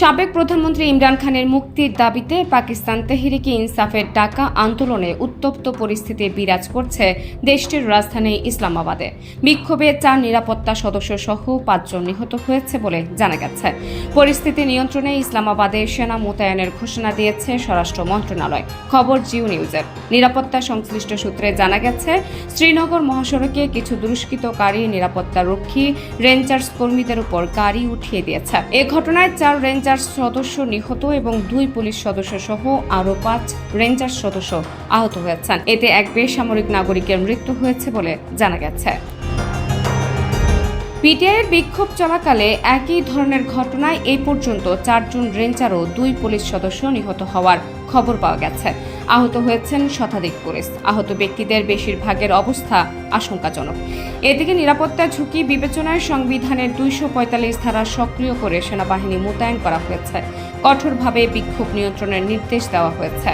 সাবেক প্রধানমন্ত্রী ইমরান খানের মুক্তির দাবিতে পাকিস্তান তেহরিকে ইনসাফের ডাকা আন্দোলনে উত্তপ্ত পরিস্থিতি বিরাজ করছে দেশটির রাজধানী ইসলামাবাদে। বিক্ষোভে চার নিরাপত্তা সদস্য সহ পাঁচজন নিহত হয়েছে বলে জানা গেছে। পরিস্থিতি নিয়ন্ত্রণে ইসলামাবাদে সেনা মোতায়েনের ঘোষণা দিয়েছে স্বরাষ্ট্র মন্ত্রণালয়। খবর জিও নিউজের। নিরাপত্তা সংশ্লিষ্ট সূত্রে জানা গেছে, শ্রীনগর মহাসড়কে কিছু দুষ্কৃতকারী নিরাপত্তা রক্ষী রেঞ্জার্স কর্মীদের উপর গাড়ি উঠিয়ে দিয়েছে। এ ঘটনায় চার রেঞ্জার্স সদস্য নিহত এবং দুই পুলিশ সদস্য সহ আরও পাঁচ রেঞ্জার্স সদস্য আহত হয়েছেন। এতে এক বেসামরিক নাগরিকের মৃত্যু হয়েছে বলে জানা গেছে। পিটিআইয়ের বিক্ষোভ চলাকালে একই ধরনের ঘটনায় এ পর্যন্ত চারজন রেঞ্জার ও দুই পুলিশ সদস্য নিহত হওয়ার খবর পাওয়া গেছে। আহত হয়েছেন শতাধিক পুলিশ। আহত ব্যক্তিদের বেশিরভাগের অবস্থা আশঙ্কাজনক। এদিকে নিরাপত্তা ঝুঁকি বিবেচনায় সংবিধানের দুইশো পঁয়তাল্লিশ ধারা সক্রিয় করে সেনাবাহিনী মোতায়েন করা হয়েছে। কঠোরভাবে বিক্ষোভ নিয়ন্ত্রণের নির্দেশ দেওয়া হয়েছে।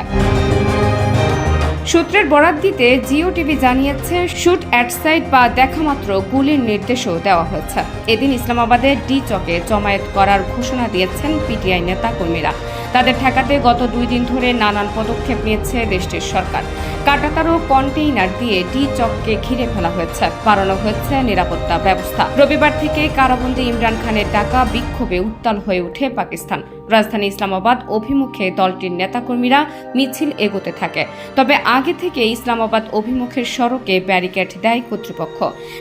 সূত্রের বরাত দিতে জিও টিভি জানিয়েছে, শুট অ্যাটসাইট বা দেখামাত্র গুলির নির্দেশও দেওয়া হয়েছে। এদিন ইসলামাবাদের ডি চকে জমায়েত করার ঘোষণা দিয়েছেন পিটিআই নেতা কর্মীরা তাদের ঠেকাতে গত দুই দিন ধরে নানান পদক্ষেপ নিয়েছে দেশটির সরকার। কাটাতার ও কন্টেইনার দিয়ে ডি চককে ঘিরে ফেলা হয়েছে, বাড়ানো হয়েছে নিরাপত্তা ব্যবস্থা। রবিবার থেকে কারাবন্দী ইমরান খানের ডাকা বিক্ষোভে উত্তাল হয়ে ওঠে পাকিস্তান। রাজধানী ইসলামাবাদ অভিমুখে দলটির নেতাকর্মীরা মিছিল এগোতে থাকে। তবে আগে থেকে ইসলামাবাদ অভিমুখের সড়কে ব্যারিকেড দেয় কর্তৃপক্ষ।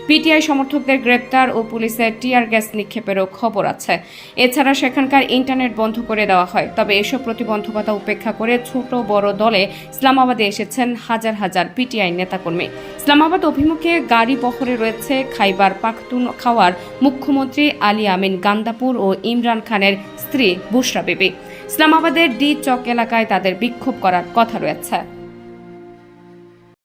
পিটিআই সমর্থকদের গ্রেপ্তার ও পুলিশের টিয়ার গ্যাস নিক্ষেপেরও খবর আছে। এছাড়া সেখানকার ইন্টারনেট বন্ধ করে দেওয়া হয়। তবে এসব প্রতিবন্ধকতা উপেক্ষা করে ছোট বড় দলে ইসলামাবাদে এসেছেন হাজার হাজার পিটিআই নেতাকর্মী। ইসলামাবাদ অভিমুখে গাড়ি বহরে রয়েছে খাইবার পাখতুন খাওয়ার মুখ্যমন্ত্রী আলী আমিন গান্দাপুর ও ইমরান খানের স্ত্রী বুশরা বেবি। ইসলামাবাদের ডি চক এলাকায় তাদের বিক্ষোভ করার কথা রয়েছে।